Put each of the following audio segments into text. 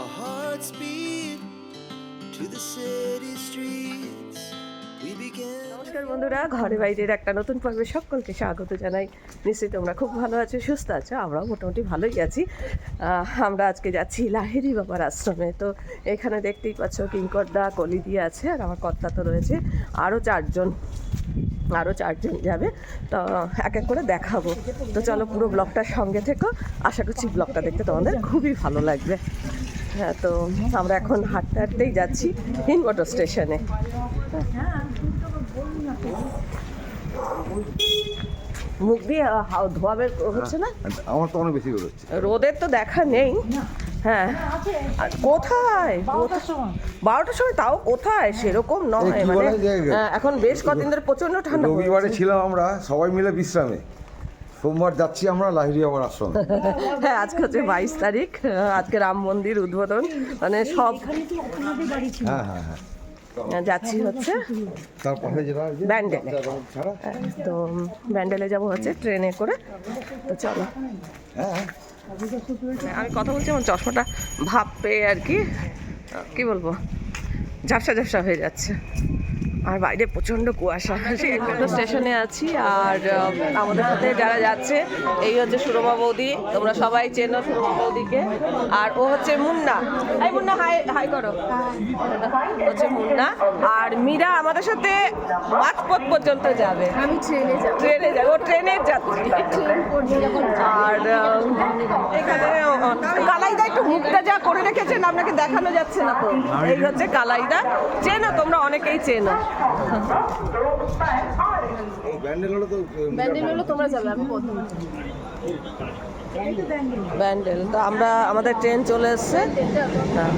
Our hearts beat to the city streets. We began. নমস্কার বন্ধুরা, ঘরে বাইরের একটা নতুন পর্বে সকলকে স্বাগত জানাই। নিশ্চয়ই তোমরা খুব ভালো আছো, সুস্থ আছো, আমরাও মোটামুটি ভালোই আছি। আমরা আজকে যাচ্ছি লাহেরি বাবার আশ্রমে। তো এখানে দেখতেই পাচ্ছ কিঙ্করদা কলি দিয়ে আছে, আর আমার কর্তা তো রয়েছে। আরও চারজন আরও চারজন যাবে। তো এক এক করে দেখাবো। তো চলো পুরো ব্লগটার সঙ্গে থেকো। আশা করছি ব্লগটা দেখতে তোমাদের খুবই ভালো লাগবে। হ্যাঁ তো আমরা এখন হাঁটতে হাঁটতেই যাচ্ছি হিনবটো স্টেশনে। মুখ দিয়ে ধোয়া বের হচ্ছে না? আমার তো অনেক বেশি বেরোচ্ছে রোদের তো দেখা নেই। হ্যাঁ আর কোথায়? বারোটার সময়। তাও কোথায়? সেরকম নয় মানে হ্যাঁ, এখন বেশ কদিন ধরে প্রচণ্ড ঠান্ডা রবিবারে ছিলাম আমরা সবাই মিলে বিশ্রামে। সোমবার যাচ্ছি আমরা লাহিরি আবার আশ্রম। হ্যাঁ আজকে হচ্ছে বাইশ তারিখ আজকে রাম মন্দির উদ্বোধন। মানে সব হ্যাঁ হ্যাঁ হ্যাঁ। যাচ্ছি হচ্ছে ব্যান্ডেলে। তো ব্যান্ডেলে যাব হচ্ছে ট্রেনে করে। তো চলো। হ্যাঁ হ্যাঁ। আমি কথা বলছি আমার চশমাটা ভাব পেয়ে আর কি কি বলব? ঝাপসা ঝাপসা হয়ে যাচ্ছে। আর বাইরে প্রচণ্ড কুয়াশা। সেই স্টেশনে আছি আর আমাদের সাথে যারা যাচ্ছে এই হচ্ছে সুরমা বৌদি। তোমরা সবাই চেনো সুরমা বৌদিকে। আর ও হচ্ছে মুন্না। এই মুন্না হাই হাই করো। হচ্ছে মুন্না। আর মীরা আমাদের সাথে মাঝপথ পর্যন্ত যাবে। আমি ট্রেনে যাব। ট্রেনে যাবে। ও ট্রেনের যাত্রী। ট্রেন আর এখানে কালাইদা একটু মুখটা যা করে রেখেছেন আপনাকে দেখানো যাচ্ছে না তো। এই হচ্ছে কালাইদা। চেনো তোমরা অনেকেই চেনো। ব্যান্ডেল হলো তো ব্যান্ডেল হলো তোমরা যাবে আমি প্রথম ব্যান্ডেল তো আমরা আমাদের ট্রেন চলে এসছে। হ্যাঁ।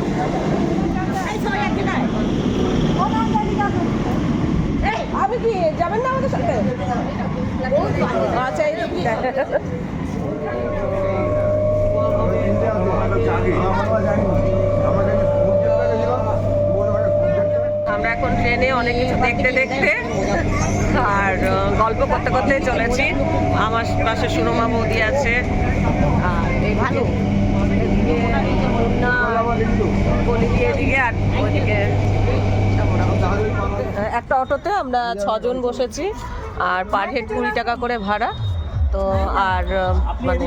এই, আপনি কি যাবেন না আমাদের সাথে? আচ্ছা এই তো এখন ট্রেনে অনেক কিছু দেখতে দেখতে আর গল্প করতে করতে চলেছি। আমার পাশে সুরমা বৌদি আছে। আর ভালো। একটা অটোতে আমরা ছজন বসেছি, আর পার হেড কুড়ি টাকা করে ভাড়া। তো আর মানে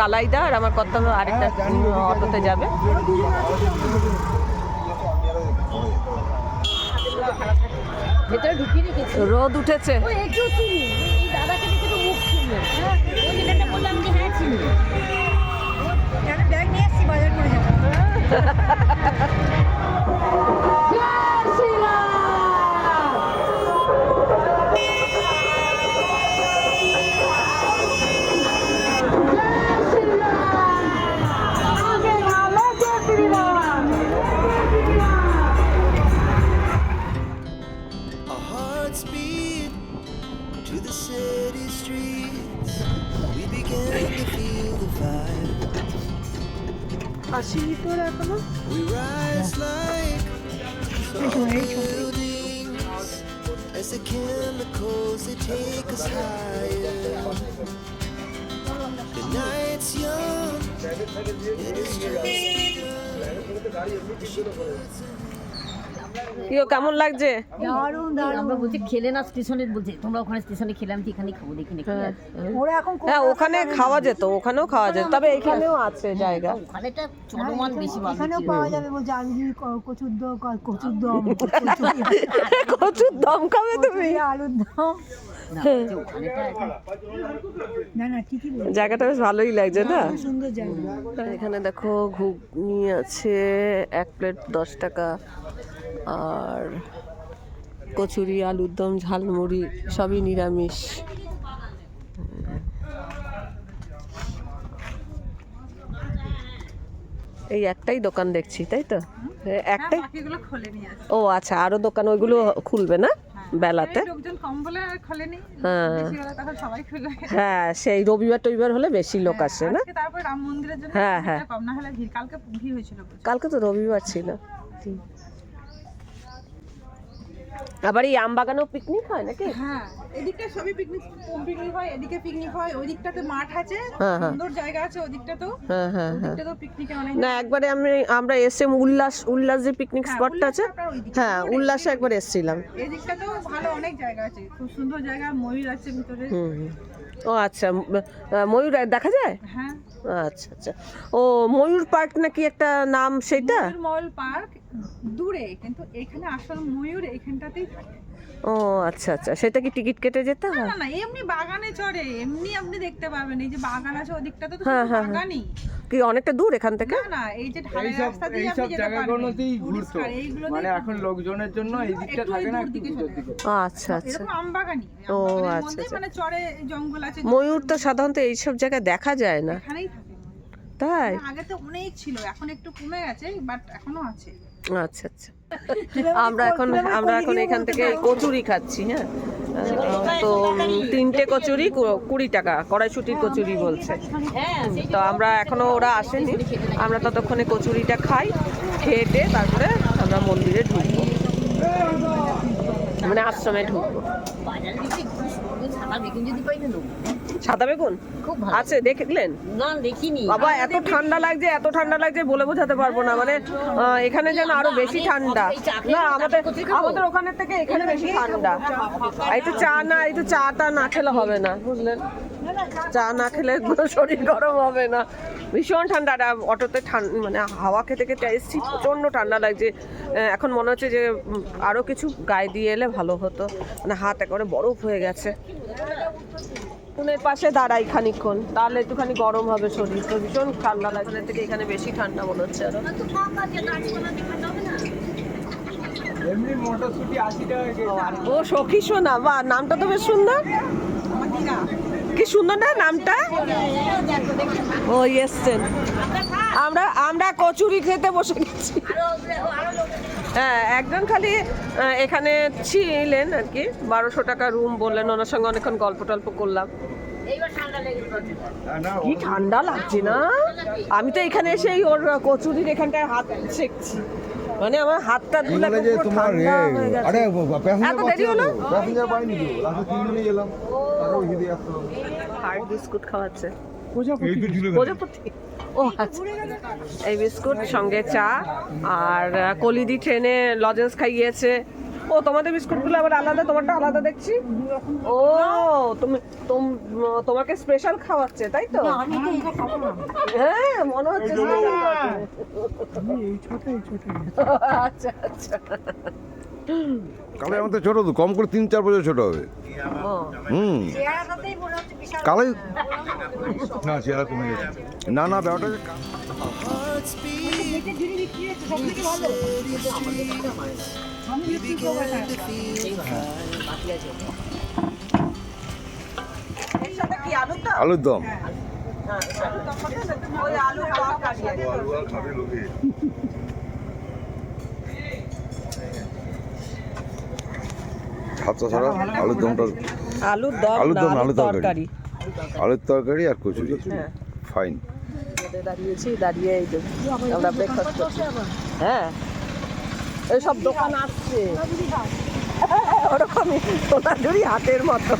কালাইদা আর আমার কর্তব্য আরেকটা অটোতে যাবে। ভেতরে ঢুকিয়ে রেখেছি। রোদ উঠেছে। ও একটু চিনি এই দাদাকে দেখে তো মুখ চিনি হ্যাঁ ওই ছেলেটা বললাম যে হ্যাঁ চিনি। ব্যাগ নিয়ে এসছি বাজার করে যাব। আসি তোর এখনো We rise like tall buildings as the chemicals they take us higher. The night's young and it's just কি গো, কেমন লাগছে? দারুণ দারুণ। আমরা বলছি খেলে না স্টেশনে বলছি তোমরা ওখানে স্টেশনে খেলে আমি তো এখানে খাব দেখি নাকি ওরা এখন হ্যাঁ ওখানে খাওয়া যেত ওখানেও খাওয়া যেত তবে এখানেও আছে জায়গা। ওখানেটা চলমান বেশি ভালো এখানেও পাওয়া যাবে বলছে আলু কচুর দম কচুর দম। প্রচুর দম। খাবে তুমি? আলুর দম। জায়গাটা বেশ ভালোই লাগছে না? সুন্দর জায়গা। এখানে দেখো ঘুগনি আছে এক প্লেট দশ টাকা। আর কচুরি আলুর দম ঝালমুড়ি সবই নিরামিষ। এই একটাই দোকান দেখছি তাই তো? একটাই? ও আচ্ছা আরও দোকান ওইগুলো খুলবে না বেলাতে? হ্যাঁ। সবাই খুলে হ্যাঁ সেই রবিবার টবিবার হলে বেশি লোক আসে না? হ্যাঁ, হ্যাঁ। কালকে তো রবিবার ছিল। আবার এই আম বাগানেও পিকনিক হয় নাকি? হ্যাঁ এদিকটা সবই পিকনিক পিকনিক হয় এদিকে পিকনিক হয় ওই দিকটাতে মাঠ আছে হ্যাঁ, হ্যাঁ। সুন্দর জায়গা আছে তো হ্যাঁ হ্যাঁ হ্যাঁ। তো পিকনিকে অনেক না একবারে আমি আমরা এসএম উল্লাস উল্লাস যে পিকনিক হ্যাঁ, স্পটটা আছে। হ্যাঁ উল্লাসে একবার এসেছিলাম। এদিকটা তো ভালো অনেক জায়গা আছে খুব সুন্দর জায়গা ময়ূর আছে ভিতরে। ও আচ্ছা ময়ূর দেখা যায়? হ্যাঁ। আচ্ছা আচ্ছা। ও ময়ূর পার্ক নাকি একটা নাম সেটা? ময়ূর পার্ক দূরে কিন্তু এখানে আসল ময়ূর এখানটাতেই থাকে। ও আচ্ছা আচ্ছা। সেটা কি টিকিট কেটে যেতে না হয়? না না এমনি বাগানে চড়ে এমনি আপনি দেখতে পাবেন। এই যে বাগান আছে ওদিকটা তো হ্যাঁ, হ্যাঁ, হ্যাঁ। বাগানই। কি অনেকটা দূর এখান থেকে? না না এই যে ঢালাই রাস্তা দিয়ে আপনি যেতে পারবেন। ঘুরতো। মানে এখন লোকজনের জন্য এই দিকটা থাকে না আচ্ছা আচ্ছা এরকম আম বাগানই ও, আচ্ছা, আচ্ছা। মানে চড়ে জঙ্গল আছে। ময়ূর তো সাধারণত এইসব জায়গায় দেখা যায় না। এখানেই থাকে। তাই? আগে তো অনেক ছিল এখন একটু কমে গেছে বাট এখনও আছে। আচ্ছা আচ্ছা। আমরা এখন আমরা এখন এখান থেকে কচুরি খাচ্ছি হ্যাঁ? তো তিনটে কচুরি কুড়ি টাকা, কড়াইশুটির কচুরি বলছে। তো আমরা এখনও ওরা আসেনি। আমরা ততক্ষণে কচুরিটা খাই খেয়ে তারপরে আমরা মন্দিরে ঢুকবো। মানে আশ্রমে ঢুকবো। সাদা বেগুন? খুব ভালো। আছে দেখলেন? না দেখিনি। বাবা এত ঠান্ডা লাগছে এত ঠান্ডা লাগছে বলে বোঝাতে পারব না। মানে এখানে যেন আরও বেশি ঠান্ডা। না আমাদের আমাদের ওখানের থেকে এখানে বেশি ঠান্ডা। এই তো চা না এই তো চা টা না খেলে হবে না বুঝলেন? চা না খেলে শরীর গরম হবে না। ভীষণ ঠান্ডা। অটোতে ঠান্ডা মানে হাওয়া খেতে খেতে এসছি প্রচণ্ড ঠান্ডা লাগছে। এখন মনে হচ্ছে যে উম, আরও কিছু গায়ে দিয়ে এলে ভালো হতো। মানে হাত একেবারে বরফ হয়ে গেছে। উনের পাশে দাঁড়াই খানিক্ষণ তাহলে একটুখানি গরম হবে শরীর। তো ভীষণ ঠান্ডা লাগে। থেকে এখানে বেশি ঠান্ডা মনে হচ্ছে আরও ও সখী সোনা। বা নামটা তো বেশ সুন্দর। কি সুন্দর না নামটা? ও এসছেন। আমরা আমরা কচুরি খেতে বসে গেছি। হ্যাঁ একজন খালি এখানে ছিলেন আর কি। বারোশো টাকা রুম বললেন ওনার সঙ্গে অনেকক্ষণ গল্প টল্প করলাম। কি ঠান্ডা লাগছে না? আমি তো এখানে এসেই ওর কচুরির এখানটায় হাত সেকছি মানে আমার হাতটা ধুলে এগুলো যে তোমার। আরে প্যাসেঞ্জার এত দেরি হলো? প্যাসেঞ্জার পাইনি তো। লাস্টে তিনজনে গেলাম। তারপর হিদি আসতে হার্ড বিস্কুট খাওয়াচ্ছে। প্রজাপতি। ও আচ্ছা। এই বিস্কুট সঙ্গে চা আর কলিদি ট্রেনে লজেন্স খাইয়েছে। ও তোমাদের বিস্কুটগুলো আবার আলাদা? তোমারটা আলাদা দেখছি? ও তুমি তোম- তোমাকে স্পেশাল খাওয়াচ্ছে তাই তো? হ্যাঁ মনে হচ্ছে আচ্ছা আচ্ছা। কালে আমাদের ছোট তো কম করে তিন চার বছর ছোট হবে। হুম। কালে না চেহারা কমে গেছে। না না ব্যাপারটা হচ্ছে Hearts beat to the city's streets. We began to feel এর সাথে কি আলু তো আলুর দম ওই আলু হাতটা ছাড়া আলুর দমটা আলুর দম আলুর দম আলুর তরকারি। আলুর তরকারি আর কচুরি। হ্যাঁ। ফাইন দাঁড়িয়েছি দাঁড়িয়ে এই আমরা ব্রেকফাস্ট করছি। হ্যাঁ। এইসব দোকান আসছে। ওরকমই সোনাঝুরি হাতের মতো।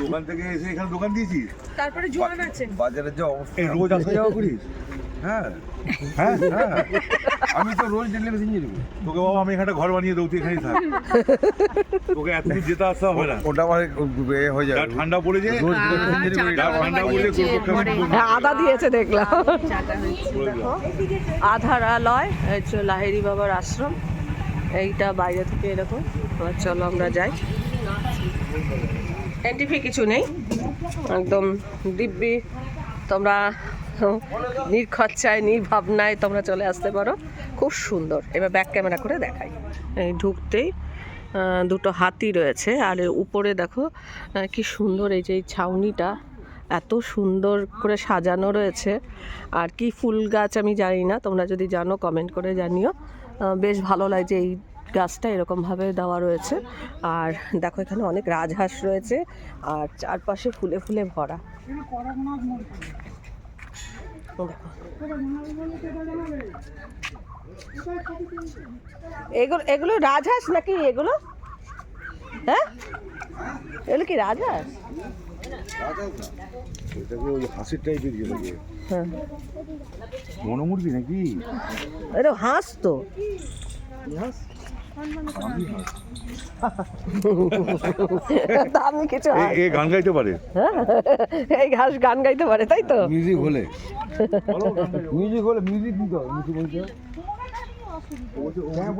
দোকান থেকে এসে এখানে দোকান দিয়েছিস? তারপরে জোয়ান আছে। বাজারের যে অবস্থা। রোজ আসা যাওয়া করিস? হ্যাঁ হ্যাঁ হ্যাঁ। আমি তো রোজ ডেলি মেশিন নিয়ে যাব। তোকে বাবা আমি এখানে ঘর বানিয়ে দেবো তুই এখানেই থাক। তোকে এত দূর যেতে আসতে হবে না। ওটা আমার এ হয়ে যাবে। ঠান্ডা পড়েছে রোজ মেশিন ঠান্ডা দুটো হ্যাঁ আদা দিয়েছে দেখলাম। আধারালয় এই হচ্ছে লাহেরি বাবার আশ্রম। এইটা বাইরে থেকে এরকম। এবার চলো আমরা যাই। এনটিভি কিছু নেই। একদম দিব্যি। তোমরা নির্খরচায় নির্ভাবনায় তোমরা চলে আসতে পারো। খুব সুন্দর। এবার ব্যাক ক্যামেরা করে দেখাই। এই ঢুকতেই দুটো হাতি রয়েছে। আর উপরে দেখো কি সুন্দর এই যে ছাউনিটা। এত সুন্দর করে সাজানো রয়েছে। আর কি ফুল গাছ আমি জানি না। তোমরা যদি জানো কমেন্ট করে জানিও। বেশ ভালো লাগছে এই গাছটা এরকমভাবে দেওয়া রয়েছে। আর দেখো, এখানে অনেক রাজহাঁস রয়েছে। আর চারপাশে ফুলে ফুলে ভরা। এগুলো এগুলো রাজহাঁস নাকি এগুলো? হ্যাঁ? এগুলো কি রাজহাঁস? এটাকে ওই হাসির টাইপের যেটাকে হ্যাঁ। মনোমুরগি নাকি? এটা হাঁস তো। দামি কিছু। এ গান গাইতে পারে। এই ঘাস গান গাইতে পারে তাই তো? মিউজিক হলে। মিউজিক হলে মিউজিক দিতে মিউজিক বলতে। হ্যাঁ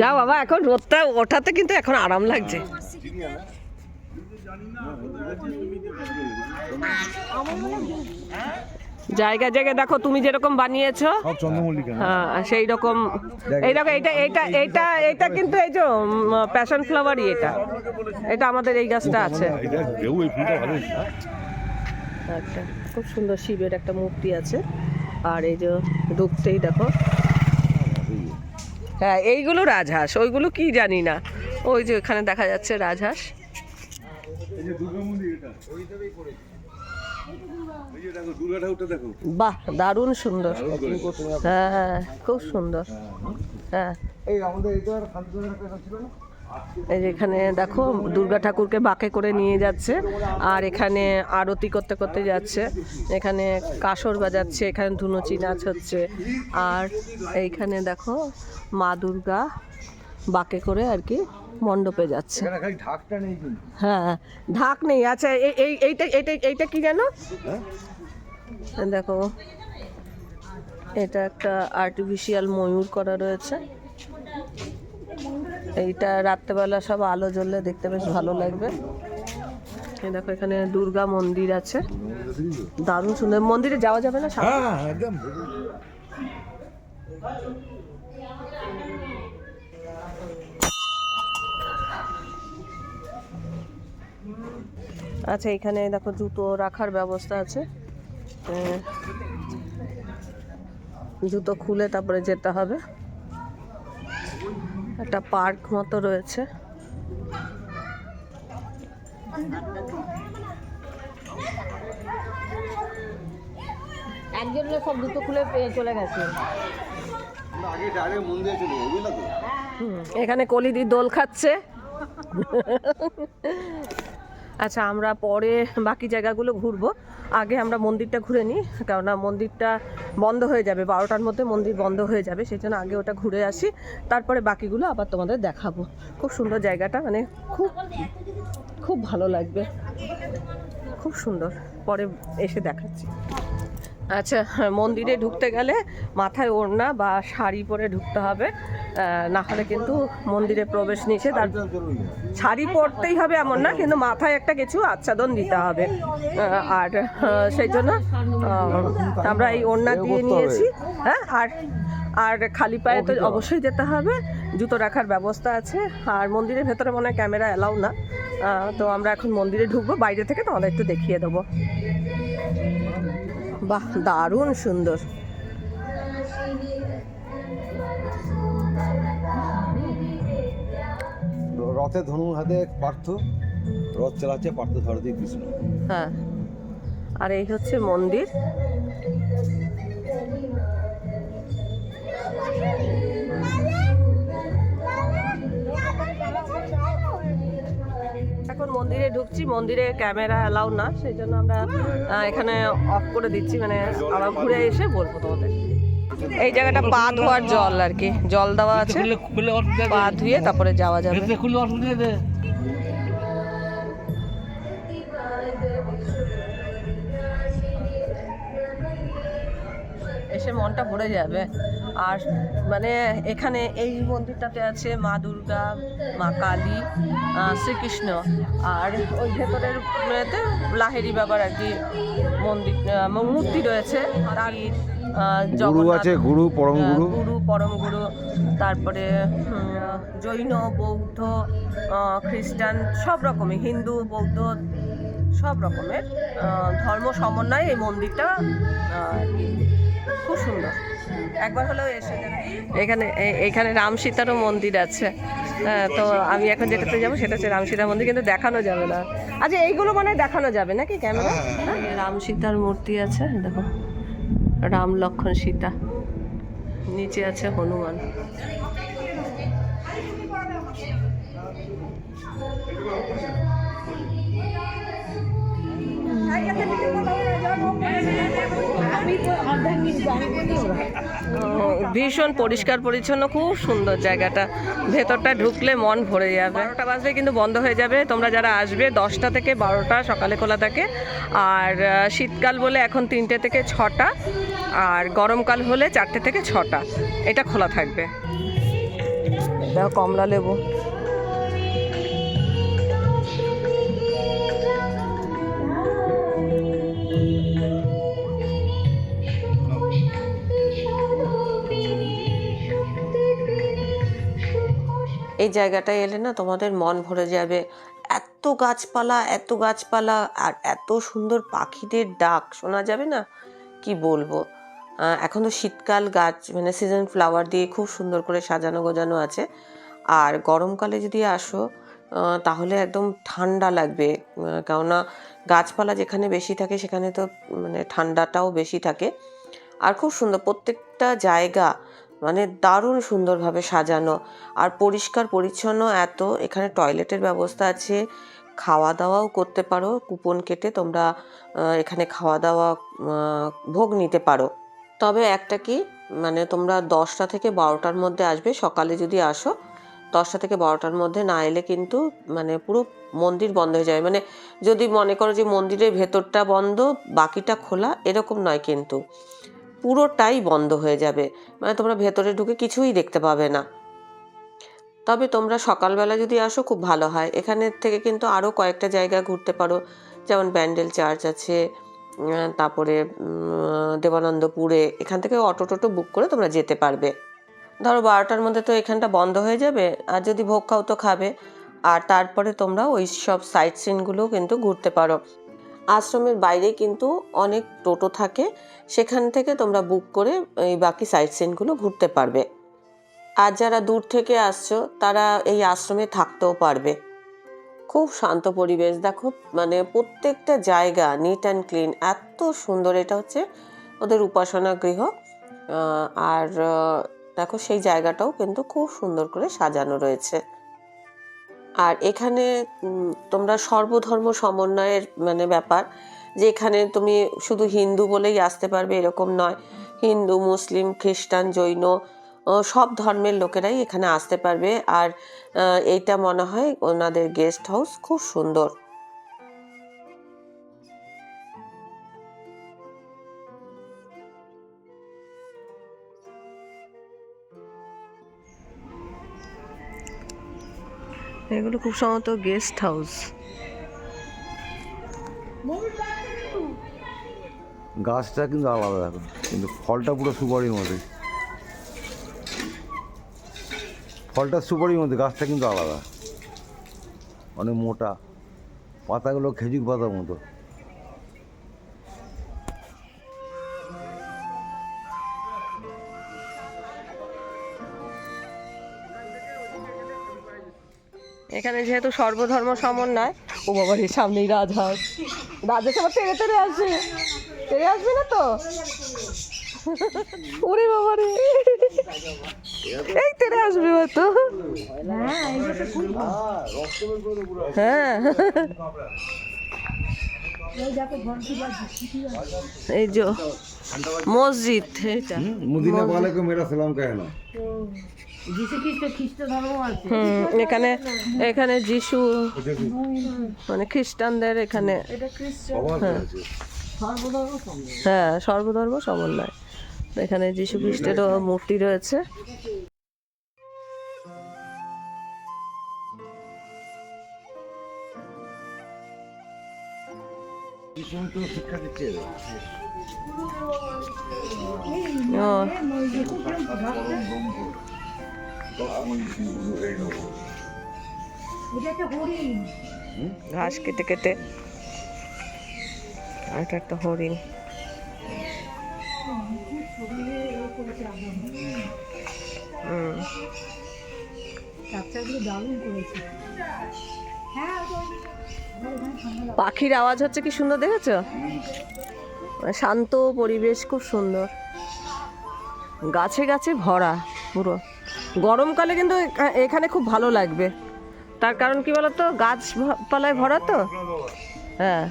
যাও বাবা এখন রোদটা ওঠাতে কিন্তু এখন আরাম লাগছে। জায়গা জায়গায় দেখো তুমি যেরকম বানিয়েছো। সব চন্দ্রমল্লিকা? হ্যাঁ সেই রকম এইরকম এইটা এইটা এইটা এইটা কিন্তু এই যে প্যাশন ফ্লাওয়ারই এটা। এটা আমাদের এই গাছটা আছে। এটা এই একটা খুব সুন্দর শিবের একটা মূর্তি আছে। আর এই যে ঢুকতেই দেখো। হ্যাঁ এইগুলো রাজহাঁস ওইগুলো কি জানি না। ওই যে এখানে দেখা যাচ্ছে রাজহাঁস। এই যে দুর্গা মন্দির এটা। এই যে দেখো দুর্গা ঠাকুরটা দেখো বাহ, দারুণ সুন্দর। হ্যাঁ খুব সুন্দর। হ্যাঁ। এই এখানে দেখো, দুর্গা ঠাকুরকে বাঁকে করে নিয়ে যাচ্ছে, আর এখানে আরতি করতে করতে যাচ্ছে। এখানে কাসর বাজাচ্ছে, এখানে ধুনুচি নাচ হচ্ছে। আর এইখানে দেখো মা দুর্গা। বাঁকে করে আর কি মণ্ডপে যাচ্ছে। হ্যাঁ ঢাক নেই। আচ্ছা এই এই এইটা এইটা এইটা কি জানো? দেখো এটা একটা আর্টিফিশিয়াল ময়ূর করা রয়েছে। এইটা রাত্রেবেলা সব আলো জ্বললে দেখতে বেশ ভালো লাগবে। দেখো এখানে দুর্গা মন্দির আছে। দারুণ সুন্দর। মন্দিরে যাওয়া যাবে না? হ্যাঁ একদম। আচ্ছা এখানে দেখো জুতো রাখার ব্যবস্থা আছে। জুতো খুলে তারপরে যেতে হবে। একটা পার্ক মতো রয়েছে। একজন লোক সব দুটো খুলে পেয়ে চলে গেছে। এখানে কলিদি দোল খাচ্ছে। আচ্ছা আমরা পরে বাকি জায়গাগুলো ঘুরবো। আগে আমরা মন্দিরটা ঘুরে নিই, কেননা মন্দিরটা বন্ধ হয়ে যাবে, বারোটার মধ্যে মন্দির বন্ধ হয়ে যাবে সেই জন্য আগে ওটা ঘুরে আসি। তারপরে বাকিগুলো আবার তোমাদের দেখাবো। খুব সুন্দর জায়গাটা মানে খুব খুব ভালো লাগবে। খুব সুন্দর, পরে এসে দেখাচ্ছি। আচ্ছা মন্দিরে ঢুকতে গেলে মাথায় ওড়না বা শাড়ি পরে ঢুকতে হবে। না হলে কিন্তু মন্দিরে প্রবেশ নিষেধ। আর শাড়ি পরতেই হবে এমন না কিন্তু মাথায় একটা কিছু আচ্ছাদন দিতে হবে। আর সেই জন্য আমরা এই ওড়না দিয়ে নিয়েছি। হ্যাঁ আর আর খালি পায়ে তো অবশ্যই যেতে হবে। জুতো রাখার ব্যবস্থা আছে। আর মন্দিরের ভেতরে মনে হয় ক্যামেরা অ্যালাউ না। তো আমরা এখন মন্দিরে ঢুকবো। বাইরে থেকে তোমাদের একটু দেখিয়ে দেবো। বাহ দারুণ সুন্দর। রথে ধনুর হাতে পার্থ রথ চালাচ্ছে পার্থ দিয়ে কৃষ্ণ। হ্যাঁ। আর এই হচ্ছে মন্দির। মন্দিরে ঢুকছি মন্দিরে ক্যামেরা অ্যালাউ না সেই জন্য আমরা এখানে অফ করে দিচ্ছি মানে আবার ঘুরে এসে বলব তোমাদের। এই জায়গাটা পা ধোয়ার জল আর কি জল দেওয়া আছে। পা ধুয়ে তারপরে যাওয়া যাবে। এসে মনটা ভরে যাবে। আর মানে এখানে এই মন্দিরটাতে আছে মা দুর্গা মা কালী শ্রীকৃষ্ণ। আর ওই ভেতরের লাহেরি বাবার আর কি মন্দির মূর্তি রয়েছে। তার গুরু আছে গুরু পরম গুরু। গুরু পরম গুরু। তারপরে জৈন বৌদ্ধ খ্রিস্টান সব রকমের হিন্দু বৌদ্ধ সব রকমের ধর্ম সমন্বয়ে এই মন্দিরটা খুব সুন্দর। একবার হলেও এসে এখানে এ- এখানে রাম সীতারও মন্দির আছে। হ্যাঁ, তো আমি এখন যেটাতে যাব সেটা হচ্ছে রাম সীতার মন্দির কিন্তু দেখানো যাবে না। আচ্ছা এইগুলো মানে দেখানো যাবে নাকি ক্যামেরা? রাম সীতার মূর্তি আছে দেখো। রাম লক্ষণ সীতা। নিচে আছে হনুমান। ও, ভীষণ পরিষ্কার পরিচ্ছন্ন, খুব সুন্দর জায়গাটা। ভেতরটা ঢুকলে মন ভরে যাবে। বারোটা বাজলে কিন্তু বন্ধ হয়ে যাবে। তোমরা যারা আসবে, দশটা থেকে বারোটা সকালে খোলা থাকে। আর শীতকাল বলে এখন তিনটে থেকে ছটা, আর গরমকাল হলে চারটে থেকে ছটা। এটা খোলা থাকবে। কমলা লেবু। এই জায়গাটায় এলে না তোমাদের মন ভরে যাবে। এত গাছপালা এত গাছপালা, আর এত সুন্দর পাখিদের ডাক, শোনা যাবে না? কি বলব? এখন তো শীতকাল, গাছ মানে সিজন ফ্লাওয়ার দিয়ে খুব সুন্দর করে সাজানো গোজানো আছে। আর গরমকালে যদি আসো তাহলে একদম ঠান্ডা লাগবে। কেননা গাছপালা যেখানে বেশি থাকে, সেখানে তো মানে ঠান্ডাটাও বেশি থাকে। আর খুব সুন্দর, প্রত্যেকটা জায়গা মানে দারুণ সুন্দরভাবে সাজানো। আর পরিষ্কার, পরিচ্ছন্ন এত এখানে টয়লেটের ব্যবস্থা আছে। খাওয়া দাওয়াও করতে পারো, কুপন কেটে তোমরা এখানে খাওয়া দাওয়া ভোগ নিতে পারো। তবে একটা কি মানে তোমরা দশটা থেকে বারোটার মধ্যে আসবে, সকালে যদি আসো, দশটা থেকে বারোটার মধ্যে না এলে কিন্তু মানে পুরো মন্দির বন্ধ হয়ে যাবে। মানে যদি মনে করো যে মন্দিরের ভেতরটা বন্ধ, বাকিটা খোলা, এরকম নয় কিন্তু। পুরোটাই বন্ধ হয়ে যাবে। মানে তোমরা ভেতরে ঢুকে কিছুই দেখতে পাবে না। তবে তোমরা সকালবেলা যদি আসো, খুব ভালো হয়। এখানে থেকে কিন্তু আরও কয়েকটা জায়গা ঘুরতে পারো। যেমন ব্যান্ডেল চার্চ আছে তারপরে দেবানন্দপুরে। এখান থেকে অটো টোটো বুক করে তোমরা যেতে পারবে। ধরো বারোটার মধ্যে তো এখানটা বন্ধ হয়ে যাবে। আর যদি ভোগ খাও তো খাবে। আর তারপরে তোমরা ওই সব সাইট সিনগুলোও কিন্তু ঘুরতে পারো। আশ্রমের বাইরে কিন্তু অনেক টোটো থাকে। সেখান থেকে তোমরা বুক করে এই বাকি সাইট সিনগুলো ঘুরতে পারবে। আর যারা দূর থেকে আসছো, তারা এই আশ্রমে থাকতেও পারবে। খুব শান্ত পরিবেশ। দেখো মানে প্রত্যেকটা জায়গা নিট অ্যান্ড ক্লিন এত সুন্দর। এটা হচ্ছে ওদের উপাসনা গৃহ। আর দেখো সেই জায়গাটাও কিন্তু খুব সুন্দর করে সাজানো রয়েছে। আর এখানে তোমরা সর্বধর্ম সমন্বয়ের মানে ব্যাপার। যে এখানে তুমি শুধু হিন্দু বলেই আসতে পারবে এরকম নয়। হিন্দু, মুসলিম, খ্রিস্টান, জৈন সব ধর্মের লোকেরাই এখানে আসতে পারবে। আর এইটা মনে হয় ওনাদের গেস্ট হাউস খুব সুন্দর। এগুলো খুব সম্ভবত গেস্ট হাউস গাছটা কিন্তু আলাদা এখন, কিন্তু ফলটা পুরো সুপারির মধ্যে ফলটা সুপারির মধ্যে গাছটা কিন্তু আলাদা। অনেক মোটা, পাতাগুলো খেজুর পাতার মতো। এখানে যেহেতু সর্বধর্ম সমন্বয়, ও বাবার সামনেই রাজহাঁস। রাজহাঁস আমার তেড়ে তেড়ে আসবে। তেড়ে আসবে না তো? ওরে বাবা রে। এই তেড়ে আসবে হয়তো হ্যাঁ। এই যে, মসজিদ, এটা। মুদিনা বালে কো মেরা সালাম কেন? হুম এখানে এখানে যিশু মানে খ্রিস্টানদের এখানে হ্যাঁ। সর্বধর্ম সমন্বয়। এখানে যিশু খ্রিস্টেরও মূর্তি রয়েছে। শিক্ষা দিচ্ছে। ও। ঘাস কেটে কেটে। এটা একটা হরিণ। পাখির আওয়াজ হচ্ছে কি সুন্দর দেখেছ? শান্ত পরিবেশ, খুব সুন্দর। গাছে গাছে ভরা পুরো। গরমকালে কিন্তু এখা- এখানে খুব ভালো লাগবে। তার কারণ কি বলতো? গাছপালায় ভরা তো? হ্যাঁ।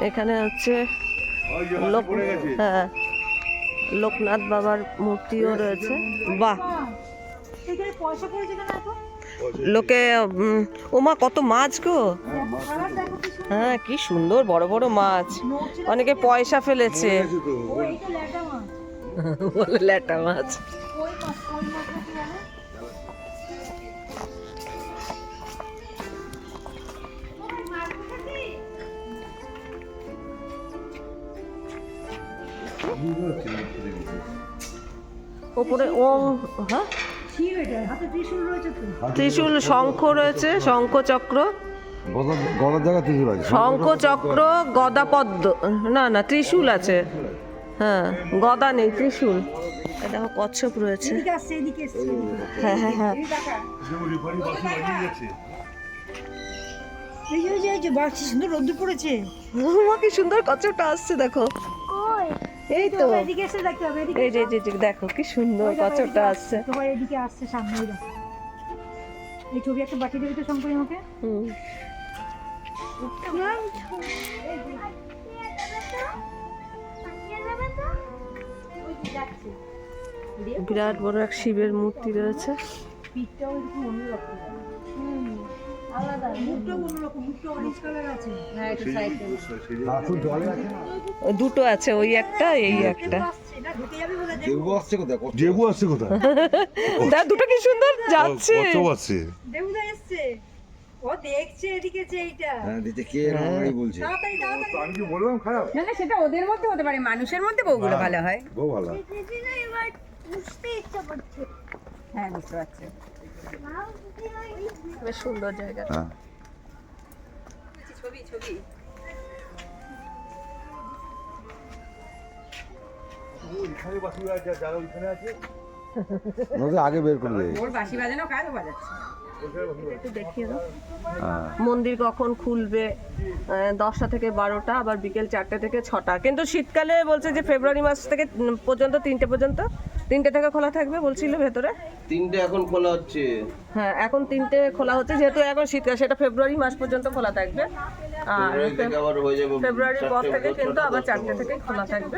এখানে হচ্ছে লোক হ্যাঁ। লোকনাথ বাবার মূর্তিও রয়েছে। বাহ! লোকে ওমা, কত মাছ গো। হ্যাঁ কি সুন্দর, বড় বড় মাছ। অনেকে পয়সা ফেলেছে। বলে ল্যাটা মাছ। ওপরে ওম হ্যাঁ? ত্রিশূল শঙ্খ রয়েছে শঙ্খ চক্র। গদার ত্রিশূল আছে। শঙ্খ চক্র গদা পদ্ম না না ত্রিশূল আছে। হ্যাঁ গদা নেই ত্রিশূল। দেখো কচ্ছপ রয়েছে। হ্যাঁ হ্যাঁ হ্যাঁ। রোদ্দুর পড়েছে কি সুন্দর কচ্ছপটা আসছে দেখো। এই তো। এই যে যে, দেখো কি সুন্দর কচ্ছপটা আসছে। তোমার এদিকে আসছে সামনে এই ছবি একটা বাটি দেবে তো শঙ্করী আমাকে? হুম। বিরাট বড় এক শিবের মূর্তি রয়েছে। দুটো আছে ওই একটা এই একটা। দেবু আসছে কোথায়? কোথায়? দুটো কি সুন্দর? যাচ্ছে। ও দেখছে এদিকে হ্যাঁ দিতে কে এরকম বলছে? তাড়াতাড়ি তাড়াতাড়ি আমি কি বললাম খারাপ? না না সেটা ওদের মধ্যে হতে পারে মানুষের মধ্যে বউগুলো ভালো হয়। বউ ভালো। হ্যাঁ বুঝতে পারছি। বেশ সুন্দর জায়গা। হ্যাঁ। ছবি ছবি। ওইখানে বাসি আছে যারা ওইখানে আছে? ওনাকে আগে বের করে দেয়। ওর বাঁশি বাজানো কাজও বাজাচ্ছে। একটু দেখিয়ে দাও। হ্যাঁ। মন্দির কখন খুলবে? দশটা থেকে বারোটা আবার বিকেল চারটে থেকে ছটা। কিন্তু শীতকালে বলছে যে ফেব্রুয়ারি মাস থেকে পর্যন্ত তিনটে পর্যন্ত তিনটে থেকে খোলা থাকবে বলছিল ভেতরে। তিনটে এখন খোলা হচ্ছে। হ্যাঁ এখন তিনটে খোলা হচ্ছে যেহেতু এখন শীতকাল সেটা ফেব্রুয়ারি মাস পর্যন্ত খোলা থাকবে। আর ফেব্রুয়ারির পর থেকে কিন্তু আবার চারটে থেকে খোলা থাকবে।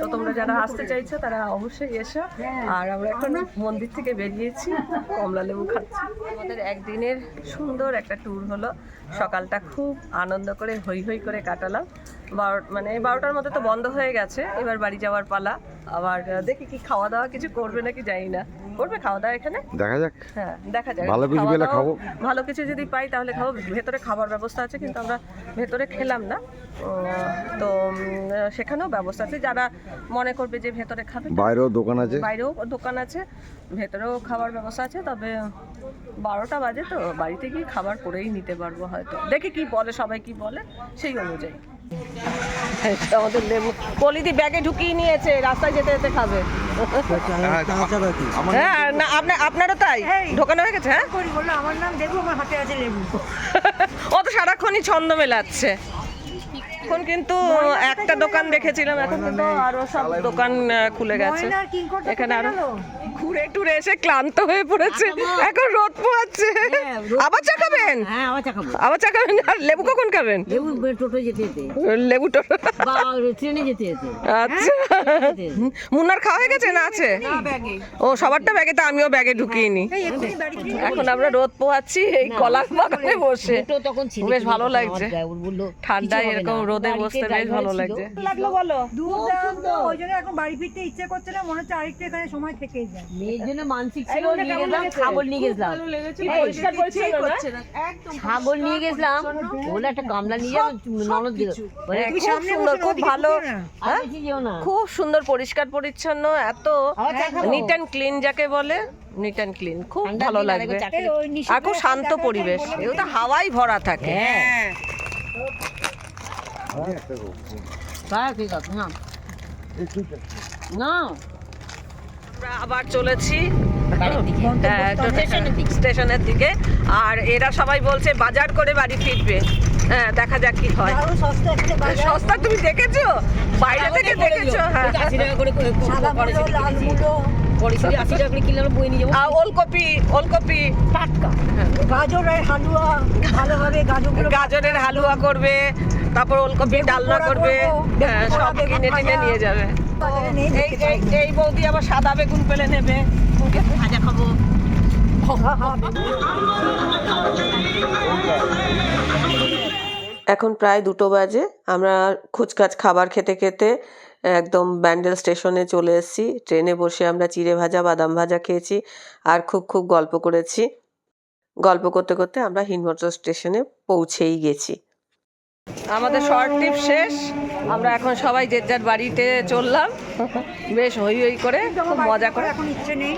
তো তোমরা যারা আসতে চাইছো তারা অবশ্যই এসো। আর আমরা এখন মন্দির থেকে বেরিয়েছি কমলা লেবু খাচ্ছি। আমাদের একদিনের সুন্দর একটা ট্যুর হলো। সকালটা খুব আনন্দ করে হই হই করে কাটালাম। বারো মানে বারোটার মধ্যে তো বন্ধ হয়ে গেছে। এবার বাড়ি যাওয়ার পালা। আবার দেখি কি খাওয়া দাওয়া কিছু করবে নাকি জানি না। করবে খাওয়া দাওয়া এখানে? দেখা যাক। হ্যাঁ দেখা যাক। ভালো কিছু পেলে খাব। ভালো কিছু যদি পাই তাহলে খাব। ভেতরে খাবার ব্যবস্থা আছে কিন্তু আমরা ভেতরে খেলাম না। তো সেখানেও ব্যবস্থা আছে। যারা মনে করবে যে ভেতরে খাবে বাইরেও দোকান আছে। বাইরেও দোকান আছে। ভেতরেও খাবার ব্যবস্থা আছে। তবে বারোটা বাজে তো। বাড়িতে গিয়ে খাবার করেই নিতে পারব হয়তো। দেখি কি বলে সবাই কি বলে। সেই অনুযায়ী। আমাদের লেবু। পলিদি ব্যাগে ঢুকিয়ে নিয়েছে রাস্তায় যেতে যেতে খাবে। হ্যাঁ না আপনার আপনারও তাই? ঢোকানো হয়ে গেছে হ্যাঁ? করি বলল আমার নাম দেবু আমার হাতে আছে লেবু। ও তো সারাক্ষণই ছন্দ মেলাচ্ছে। এখন কিন্তু একটা দোকান দেখেছিলাম এখন কিন্তু আরও সব দোকান খুলে গেছে। এখানে আরও? ঘুরে টুরে এসে ক্লান্ত হয়ে পড়েছে। এখন রোদ পোয়াচ্ছে আবার চা খাবেন? হ্যাঁ আবার চা খাব। আবার চা খাবেন? আর লেবু কখন খাবেন? লেবু টোটো যেতে যেতে। লেবু টোটো। বা ট্রেনে যেতে যেতে। আচ্ছা। মুন্নার খাওয়া হয়ে গেছে না আছে? ও সবারটা ব্যাগে তো আমিও ব্যাগে ঢুকিয়ে নি এখন আমরা রোদ পোহাচ্ছি এই কলা বাগানে বসে। বেশ ভালো লাগছে। ঠান্ডায় এরকম রোদে বসতে বেশ ভালো লাগছে। লাগল বলো? ওই জন্য এখন বাড়ি ফিরতে ইচ্ছে করছে না মনে হচ্ছে আরেকটু এখানে সময় থেকেই যায়। মেয়ের জন্য মানসিক ছিল নিয়ে গেলাম ছাগল নিয়ে গেছিলাম। ছাগল নিয়ে গেছিলাম বলে একটা গামলা নিয়ে ননদ দিল খুব সুন্দর খুব ভালো খুব সুন্দর পরিষ্কার পরিচ্ছন্ন এত? নিট অ্যান্ড ক্লিন যাকে বলে নিট অ্যান্ড ক্লিন খুব ভালো লাগবে। আর খুব শান্ত পরিবেশ। এও তো হাওয়াই ভরা থাকে হ্যাঁ ঠিক আছে না না আমরা আবার চলেছি হ্যাঁ, স্টেশনের দিকে। আর এরা সবাই বলছে বাজার করে বাড়ি ফিরবে। হ্যাঁ দেখা যাক কি হয়। সস্তা বাজার। সস্তা তুমি দেখেছ? বাইরে থেকে দেখেছ? হ্যাঁ। গাজরের হালুয়া করবে তারপর ওলকপি ডালনা করবে। হ্যাঁ সব কিনে টিনে নিয়ে যাবে। এই এই এই বৌদি আবার সাদা বেগুন পেলে নেবে। ওকে ভাজা খাব। এখন প্রায় দুটো বাজে। আমরা খুচকাচ খাবার খেতে খেতে একদম ব্যান্ডেল স্টেশনে চলে এসেছি। ট্রেনে বসে আমরা চিড়ে ভাজা বাদাম ভাজা খেয়েছি আর খুব খুব গল্প করেছি। গল্প করতে করতে আমরা হিনমটর স্টেশনে পৌঁছেই গেছি। আমাদের শর্ট ট্রিপ শেষ। আমরা এখন সবাই যে যার বাড়িতে চললাম। বেশ হই হই করে খুব মজা করে। এখন ইচ্ছে নেই।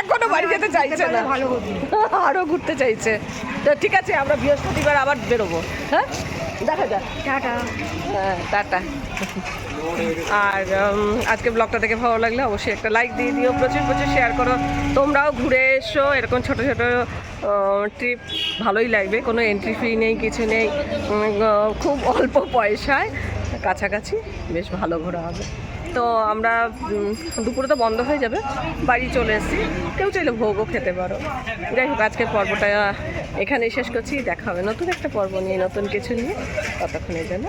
এখনও বাড়ি যেতে চাইছে না। ভালো আরও ঘুরতে চাইছে। তো ঠিক আছে আমরা বৃহস্পতিবার আবার বেরোবো। হ্যাঁ? দেখা যাক। টাটা। হ্যাঁ টাটা। আর আজকে ব্লগটা দেখে ভালো লাগলে অবশ্যই একটা লাইক দিয়ে দিও প্রচুর প্রচুর শেয়ার করো। তোমরাও ঘুরে এসো এরকম ছোট ছোট ট্রিপ ভালোই লাগবে। কোনো এন্ট্রি ফি নেই কিছু নেই। খুব অল্প পয়সায় কাছাকাছি বেশ ভালো ঘোরা হবে। তো আমরা দুপুরে তো বন্ধ হয়ে যাবে, বাড়ি চলে এসেছি। কেউ চাইলে ভোগও খেতে পারো। যাই হোক, আজকের পর্বটা এখানে শেষ করছি। দেখা হবে নতুন একটা পর্ব নিয়ে, নতুন কিছু নিয়ে। ততক্ষণের জন্য।